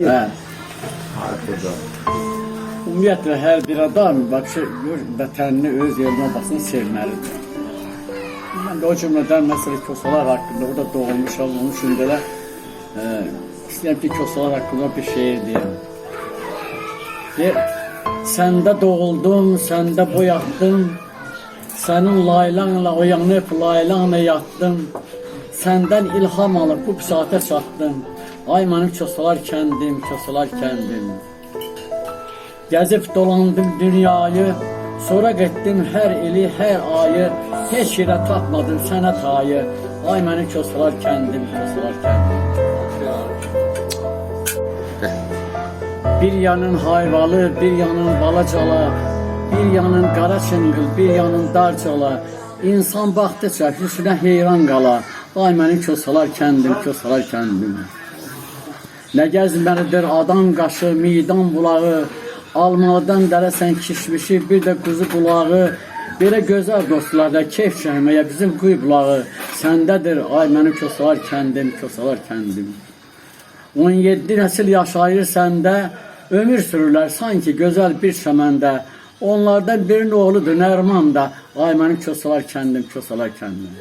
Hə. Harikada. Ümumiyyətlə hər bir adam vəbşə vətənini öz yerinə basın sevməlidir. Mən də o cümlədən məsələ kosalar haqqında orada doğulmuşam, onun üçün belə e, istəyirəm ki, kosalar haqqında bir şeir deyim. Deyir, səndə doğuldum, səndə boyatdım, sənin laylanla oyanıb laylanla yatdım, səndən ilham alıb bu saata çatdım. Ay mənim kosalar kəndim, kosalar kəndim. Gəzib dolandım dünyayı, sonra getdim hər ili, hər ayı, heç yerə tapmadım sənə tayı. Ay mənim kosalar kəndim, kosalar kəndim. Bir yanın hayvalı, bir yanın balacala, bir yanın qara çıngıl, bir yanın darcala. İnsan baxdıca hüsnə heyran qala. Ay mənim kosalar kəndim, kosalar kəndim. Nə gəzməlidir adam qaşı, midan bulağı, almadan dərəsən kişmişi, bir də quzu qulağı, belə gözəl dostlarda keyf çəkməyə bizim quyu bulağı səndədir, ay mənim kosalar kəndim, kosalar kəndim. 17 nəsil yaşayır səndə, ömür sürürlər sanki gözəl bir çəməndə. Onlardan birinin oğludur Nərman da, ay mənim kosalar kəndim, kosalar kəndim.